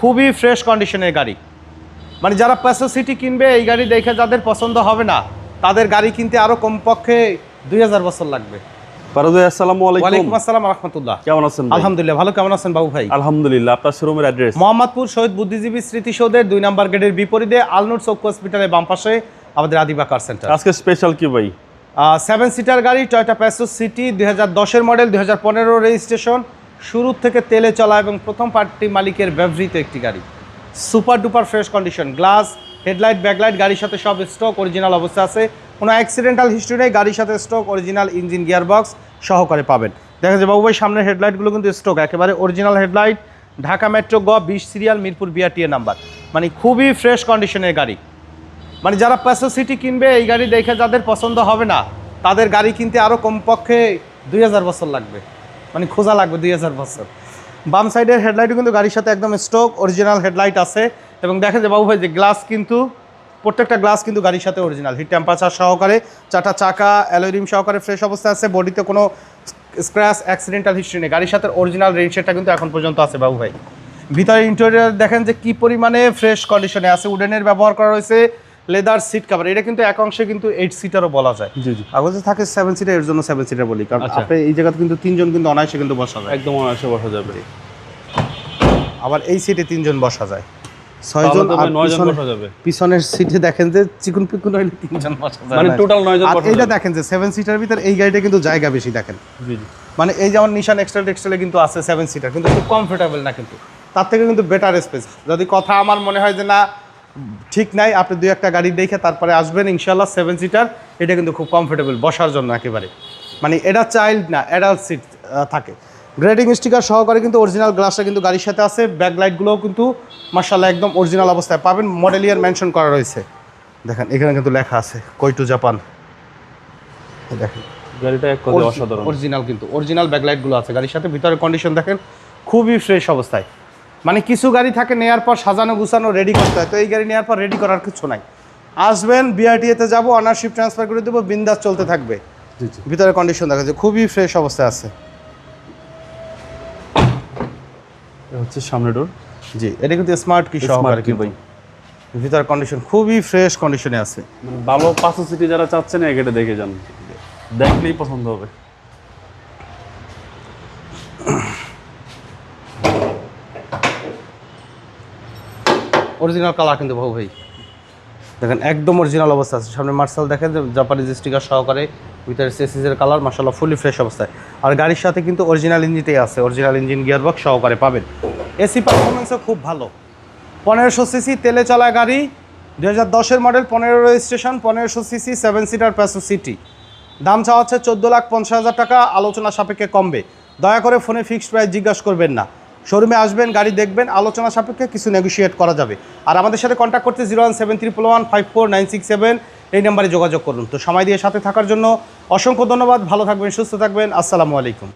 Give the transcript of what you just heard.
খুবই ফ্রেশ কন্ডিশনের গাড়ি। মানে যারা প্যাসো সিটি কিনবে এই গাড়ি দেখে যাদের পছন্দ হবে না তাদের গাড়ি কিনতে আরও কমপক্ষে দুই হাজার বছর লাগবে। ফারুদ ভাই আসসালামু আলাইকুম। আসসালাম রহমতুল্লাহ। কেমন আছেন আলহামদুলিল্লাহ ভালো। কেমন আছেন বাবু ভাই? আলহামদুলিল্লাহ আপনার শোরুমের মোহাম্মদপুর শহীদ বুদ্ধিজীবী স্মৃতিসৌধের দুই নম্বর গেটের বিপরীতে আলনুর চৌক হসপিটালের বাম পাশে আমাদের আদিবা কার সেন্টার আজকে স্পেশাল কি ভাই? সেভেন সিটার গাড়ি টয়টা প্যাসো সিটি দুই হাজার দশের মডেল দুই হাজার পনেরো রেজিস্ট্রেশন শুরু থেকে তেলে চলা এবং প্রথম পার্টি মালিকের ব্যবহৃত একটি গাড়ি। Super duper fresh condition, glass, headlight, backlight, গাড়ির সাথে সব স্টক অরিজিনাল অবস্থা আছে। কোনো অ্যাক্সিডেন্টাল হিস্ট্রি নেই, গাড়ির সাথে স্টক, অরিজিনাল ইঞ্জিন, গিয়ারবক্স সহকারে পাবেন। দেখা যায় বাবু ভাই সামনের হেডলাইটগুলো কিন্তু স্টক, একেবারে অরিজিনাল হেডলাইট। ঢাকা মেট্রো গ বিশ সিরিয়াল, মিরপুর বিআরটিএ নাম্বার। মানে খুবই ফ্রেশ কন্ডিশনের গাড়ি। মানে যারা প্যাসো সিটি কিনবে, এই গাড়ি দেখে যাদের পছন্দ হবে না, তাদের গাড়ি কিনতে আরও কমপক্ষে দুই হাজার বছর লাগবে। মানে খোঁজা লাগবে দুই হাজার বছর। বাম সাইডের হেডলাইটও কিন্তু গাড়ির সাথে একদম স্টক অরিজিনাল হেডলাইট আছে। এবং দেখেন যে বাবু ভাই, যে গ্লাস কিন্তু, প্রত্যেকটা গ্লাস কিন্তু গাড়ির সাথে অরিজিনাল হিট টেম্পারেচার সহকারে, চারটা চাকা অ্যালোরিম সহকারে ফ্রেশ অবস্থায় আছে বডিতে কোনো স্ক্র্যাচ অ্যাক্সিডেন্টাল হিস্ট্রি নেই। গাড়ির সাথে অরিজিনাল রেজিস্টারটা কিন্তু এখন পর্যন্ত আছে বাবু ভাই। ভিতরে ইন্টেরিয়র দেখেন যে কি পরিমাণে ফ্রেশ কন্ডিশনে আছে। উডেনের ব্যবহার করা হয়েছে লেদার সিট কভার এটা কিন্তু এক অংশে কিন্তু এইট সিটারও বলা যায়। জি জি। কাগজে থাকে সেভেন সিটার এর জন্য সেভেন সিটার বলি কারণ আচ্ছা। আপনি এই জায়গাতে কিন্তু তিনজন কিন্তু অনায়াসে কিন্তু বসা যায়। একদম অনায়াসে বসা যাবে। আবার এই সিটে তিনজন বসা যায়। ছয়জন আর বসা যাবে। পিছনের সিটে দেখেন যে চিকুন পিকুন হইলে তিনজন বসা যায়। মানে টোটাল নয়জন বসা যাবে। দেখেন যে সেভেন সিটার ভিতর এই গাড়িটা কিন্তু জায়গা বেশি দেখেন। জি জি। মানে এই যেমন নিশান এক্সট্রা টেক্সটাইলে কিন্তু আছে সেভেন সিটার কিন্তু খুব কমফোর্টেবল না কিন্তু। তার থেকে কিন্তু বেটার স্পেস যদি কথা আমার মনে হয় যে না ঠিক নাই আপনি দুই একটা গাড়ি দেখে তারপরে আসবেন ইনশাল্লাহ সেভেন সিটার এটা কিন্তু খুব কমফোর্টেবল বসার জন্য একেবারে। মানে এটা চাইল্ড না অ্যাডাল্ট সিট থাকে। গ্রেডিং স্টিকার সহকারে কিন্তু অরিজিনাল গ্লাসটা কিন্তু গাড়ির সাথে আছে ব্যাক লাইটগুলোও কিন্তু মার্শাল্লাহ একদম অরিজিনাল অবস্থায় পাবেন মডেল ইয়ার মেনশন করা রয়েছে। দেখেন এখানে কিন্তু লেখা আছে কই টু জাপান দেখেন। গাড়িটা এক কথা অসাধারণ। অরিজিনাল কিন্তু অরিজিনাল ব্যাকলাইটগুলো আছে গাড়ির সাথে ভিতরে কন্ডিশন দেখেন খুবই ফ্রেশ অবস্থায়। মানে কিছু গাড়ি থাকে নেয়ার পর সাজানো গুছানো রেডি করতে হয়। তো এই গাড়ি নেওয়ার পর রেডি করার কিছু নাই। আসবেন বিআরটিএতে যাব অনারশিপ ট্রান্সফার করে দেবো বিন্দাস চলতে থাকবে। ভিতরে কন্ডিশন দেখা যায় খুবই ফ্রেশ অবস্থায় আছে। হচ্ছে সামনে ডোর জি এটা কিন্তু স্মার্ট কি সহকারে কি ভাই। ভিতরে কন্ডিশন খুবই ফ্রেশ কন্ডিশনে আছে। মানে ভালো পাঁচশো সিটি যারা চাচ্ছেন এটা দেখে যান। দেখলেই পছন্দ হবে। অরিজিনাল কালার কিন্তু বাবু ভাই। দেখেন, একদম অরিজিনাল অবস্থা আছে। সামনে মার্শাল দেখেন যে জাপানিজ স্টিকার সহকারে, ভিতরে সেসিসের কালার মার্শাল্লাহ ফুলি ফ্রেশ অবস্থায়। আর গাড়ির সাথে কিন্তু অরিজিনাল ইঞ্জিনটাই আছে। অরিজিনাল ইঞ্জিন গিয়ারবক্স সহকারে পাবেন। এসি পারফরমেন্সও খুব ভালো। পনেরোশো সিসি তেলে চলা গাড়ি দু হাজার দশের মডেল পনেরো রেজিস্ট্রেশন পনেরোশো CC seven seater Passo City দাম চাওয়া হচ্ছে চোদ্দ লাখ পঞ্চাশ হাজার টাকা, আলোচনা সাপেক্ষে কমবে। দয়া করে ফোনে ফিক্সড প্রাইস জিজ্ঞাসা করবেন না। শোরুমে আসবেন, গাড়ি দেখবেন, আলোচনা সাপেক্ষে কিছু নেগোসিয়েট করা যাবে। আর আমাদের সাথে কন্ট্যাক্ট করতে zero one seven triple one five four nine six seven এই নাম্বারে যোগাযোগ করুন। তো সময় দিয়ে সাথে থাকার জন্য অসংখ্য ধন্যবাদ, ভালো থাকবেন, সুস্থ থাকবেন, আসসালামু আলাইকুম।